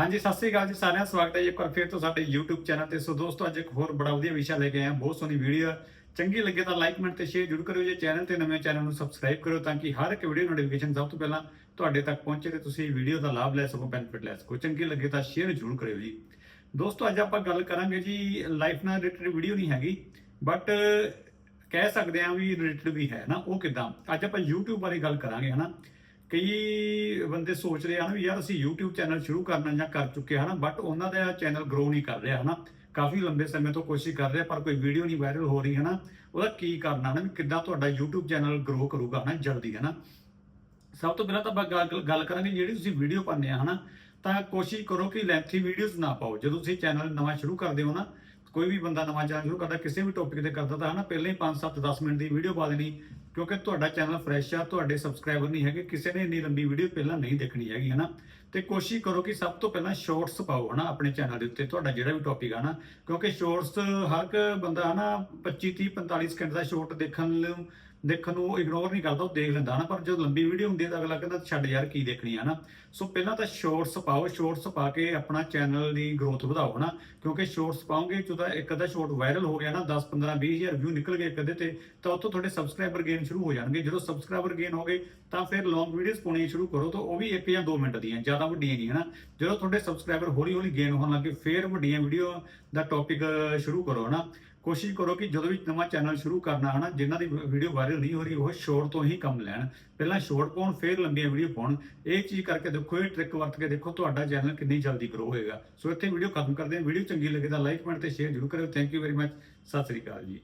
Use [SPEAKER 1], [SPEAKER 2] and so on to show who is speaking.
[SPEAKER 1] ਹਾਂਜੀ, ਸਤਿ ਸ੍ਰੀ ਅਕਾਲ ਜੀ ਸਾਰਿਆਂ ਦਾ, ਸਵਾਗਤ ਹੈ ਜੀ ਇੱਕ ਵਾਰ ਫਿਰ ਤੋਂ ਸਾਡੇ YouTube ਚੈਨਲ ਤੇ। ਸੋ ਦੋਸਤੋ, ਅੱਜ ਇੱਕ ਹੋਰ ਬੜਾ ਵਧੀਆ ਵਿਸ਼ਾ ਲੈ ਕੇ ਆਏ ਹਾਂ। ਬਹੁਤ ਸੋਹਣੀ ਵੀਡੀਓ ਹੈ। ਚੰਗੀ ਲੱਗੇ ਤਾਂ ਲਾਈਕ ਕਮੈਂਟ ਤੇ ਸ਼ੇਅਰ ਜ਼ਰੂਰ ਕਰਿਓ ਜੇ। ਚੈਨਲ ਤੇ ਨਵੇਂ ਚੈਨਲ ਨੂੰ ਸਬਸਕ੍ਰਾਈਬ ਕਰੋ ਤਾਂ ਕਿ ਹਰ ਇੱਕ ਵੀਡੀਓ ਨੋਟੀਫਿਕੇਸ਼ਨ ਸਭ ਤੋਂ ਪਹਿਲਾਂ ਤੁਹਾਡੇ ਤੱਕ ਪਹੁੰਚੇ ਤੇ ਤੁਸੀਂ ਵੀਡੀਓ ਦਾ ਲਾਭ ਲੈ ਸਕੋ ਬੈਨੀਫਿਟ ਲੈ ਸਕੋ। ਚੰਗੀ ਲੱਗੇ ਤਾਂ ਸ਼ੇਅਰ ਜ਼ਰੂਰ ਕਰਿਓ ਜੀ। ਦੋਸਤੋ, ਅੱਜ ਆਪਾਂ ਗੱਲ ਕਰਾਂਗੇ ਜੀ ਲਾਈਫ ਨਾਲ ਰਿਲੇਟਡ ਵੀਡੀਓ ਨਹੀਂ ਹੈਗੀ ਬਟ ਕਹਿ ਸਕਦੇ ਹਾਂ ਵੀ ਰਿਲੇਟਡ ਵੀ ਹੈ ਨਾ, ਉਹ ਕਿਦਾਂ? ਅੱਜ ਆਪਾਂ YouTube ਬਾਰੇ ਗੱਲ ਕਰਾਂਗੇ, ਹਨਾ? ਕਈ ਬੰਦੇ ਸੋਚ ਰਹੇ ਹਨ ਵੀ ਯਾਰ ਅਸੀਂ YouTube ਚੈਨਲ ਸ਼ੁਰੂ ਕਰਨਾ ਜਾਂ ਕਰ ਚੁੱਕੇ ਹਨ ਬਟ ਉਹਨਾਂ ਦਾ ਚੈਨਲ ਗਰੋ ਨਹੀਂ ਕਰ ਰਿਹਾ ਹਨਾ। ਕਾਫੀ ਲੰਬੇ ਸਮੇਂ ਤੋਂ ਕੋਸ਼ਿਸ਼ ਕਰ ਰਿਹਾ, ਪਰ ਕੋਈ ਵੀਡੀਓ ਨਹੀਂ ਵਾਇਰਲ ਹੋ ਰਹੀ ਹਨਾ। ਉਹਦਾ ਕੀ ਕਰਨਾ ਨਾ ਕਿੱਦਾਂ ਤੁਹਾਡਾ YouTube ਚੈਨਲ ਗਰੋ ਕਰੂਗਾ ਹਨਾ ਜਲਦੀ ਹਨਾ। ਸਭ ਤੋਂ ਪਹਿਲਾਂ ਤਾਂ ਆਪਾਂ ਗੱਲ- ਗੱਲ ਕਰਾਂਗੇ ਜਿਹੜੀ ਤੁਸੀਂ ਵੀਡੀਓ ਪਾਉਂਦੇ ਆ ਹਨਾ, ਤਾਂ ਕੋਸ਼ਿਸ਼ ਕਰੋ ਕਿ ਲੈਂਥੀ ਵੀਡੀਓਜ਼ ਨਾ ਪਾਓ। ਜਦੋਂ ਤੁਸੀਂ ਚੈਨਲ ਨਵਾਂ ਸ਼ੁਰੂ ਕਰਦੇ ਹੋ ਨਾ, ਕੋਈ ਵੀ ਬੰਦਾ ਨਵਾਂ ਚੈਨਲ ਸ਼ੁਰੂ ਕਰਦਾ, ਕਿਸੇ ਵੀ ਟੌਪਿਕ ਤੇ ਕਰਦਾ ਤਾਂ ਹਨਾ, ਪਹਿਲਾਂ ਹੀ 5 7 10 ਮਿੰਟ ਦੀ ਵੀਡੀਓ ਪਾ ਦੇਣੀ ਕਿਉਂਕਿ ਤੁਹਾਡਾ ਚੈਨਲ ਫਰੈਸ਼ ਆ, ਤੁਹਾਡੇ ਸਬਸਕ੍ਰਾਈਬਰ ਨਹੀਂ ਹੈਗੇ, ਕਿਸੇ ਨੇ ਇੰਨੀ ਲੰਬੀ ਵੀਡੀਓ ਪਹਿਲਾਂ ਨਹੀਂ ਦੇਖਣੀ ਹੈਗੀ, ਹਨਾ? ਤੇ ਕੋਸ਼ਿਸ਼ ਕਰੋ ਕਿ ਸਭ ਤੋਂ ਪਹਿਲਾਂ ਸ਼ਾਰਟਸ ਪਾਓ, ਹਨਾ, ਆਪਣੇ ਚੈਨਲ ਦੇ ਉੱਤੇ, ਤੁਹਾਡਾ ਜਿਹੜਾ ਵੀ ਟੌਪਿਕ ਆ ਨਾ ਕਿਉਂਕਿ ਸ਼ਾਰਟਸ ਹਰ ਇੱਕ ਬੰਦਾ, ਹਨਾ 25 30 45 ਸਕਿੰਟ ਦਾ ਸ਼ਾਰਟ ਦੇਖਣ ਨੂੰ ਦੇਖਣ ਨੂੰ ਇਗਨੋਰ ਨਹੀਂ ਕਰਦਾ, ਉਹ ਦੇਖ ਲੈਂਦਾ ਨਾ ਪਰ ਜਦੋਂ ਲੰਬੀ ਵੀਡੀਓ ਹੁੰਦੀ ਹੈ ਤਾਂ ਅਗਲਾ ਕਹਿੰਦਾ, ਛੱਡ ਯਾਰ, ਕੀ ਦੇਖਣੀ ਆ ਨਾ ਸੋ ਪਹਿਲਾਂ ਤਾਂ ਸ਼ਾਰਟਸ ਪਾਓ ਸ਼ਾਰਟਸ ਪਾ ਕੇ ਆਪਣਾ ਚੈਨਲ ਦੀ ਗਰੋਥ ਵਧਾਓ ਨਾ ਕਿਉਂਕਿ ਸ਼ਾਰਟਸ ਪਾਓਗੇ ਜਦੋਂ ਇੱਕ ਅੱਧਾ ਸ਼ਾਰਟ ਵਾਇਰਲ ਹੋ ਗਿਆ ਨਾ 10 15 20 ਹਜ਼ਾਰ ਵਿਊ ਨਿਕਲ ਗਏ ਕਦੇ ਤੇ, ਤਾਂ ਉੱਥੋਂ ਤੁਹਾਡੇ ਸਬਸਕ੍ਰਾਈਬਰ ਗੇਨ ਸ਼ੁਰੂ ਹੋ ਜਾਣਗੇ। ਜਦੋਂ ਸਬਸਕ੍ਰਾਈਬਰ ਗੇਨ ਹੋ ਗਏ ਤਾਂ ਫਿਰ ਲੌਂਗ ਵੀਡੀਓਜ਼ ਪਾਉਣੀਆਂ ਸ਼ੁਰੂ ਕਰੋ, ਤਾਂ ਉਹ ਵੀ 1 ਜਾਂ 2 ਮਿੰਟ ਦੀਆਂ, ਜ਼ਿਆਦਾ ਵੱਡੀਆਂ ਨਹੀਂ ਹਨਾ। ਜਦੋਂ ਤੁਹਾਡੇ ਸਬਸਕ੍ਰਾਈਬਰ ਹੌਲੀ ਹੌਲੀ ਗੇਨ ਹੋਣ ਲੱਗੇ, ਫਿਰ ਵੱਡੀਆਂ ਵੀਡੀਓ ਦਾ ਟੌਪਿਕ ਸ਼ੁਰੂ ਕਰੋ ਹਨਾ। ਕੋਸ਼ਿਸ਼ ਕਰੋ ਕਿ ਜਦੋਂ ਵੀ ਨਵਾਂ ਚੈਨਲ ਸ਼ੁਰੂ ਕਰਨਾ ਹਨਾ, ਜਿਨ੍ਹਾਂ ਦੀ ਵੀਡੀਓ ਵਾਇਰਲ ਨਹੀਂ ਹੋ ਰਹੀ, ਉਹ ਸ਼ੋਰਟ ਤੋਂ ਹੀ ਕੰਮ ਲੈਣ। ਪਹਿਲਾਂ ਸ਼ੋਰਟ ਪਾਉਣ, ਫਿਰ ਲੰਬੀਆਂ ਵੀਡੀਓ ਪਾਉਣ। ਇਹ ਚੀਜ਼ ਕਰਕੇ ਦੇਖੋ, ਇਹ ਟ੍ਰਿਕ ਵਰਤ ਕੇ ਦੇਖੋ, ਤੁਹਾਡਾ ਚੈਨਲ ਕਿੰਨੀ ਜਲਦੀ ਗਰੋ ਹੋਏਗਾ। ਸੋ ਇੱਥੇ ਵੀਡੀਓ ਖਤਮ ਕਰਦੇ ਹਾਂ। ਵੀਡੀਓ ਚੰਗੀ ਲੱਗੇ ਤਾਂ ਲਾਈਕ ਕਮੈਂਟ ਤੇ ਸ਼ੇਅਰ ਜ਼ਰੂਰ ਕਰਿਓ। Thank you very much Sat Sri ਅਕਾਲ ਜੀ।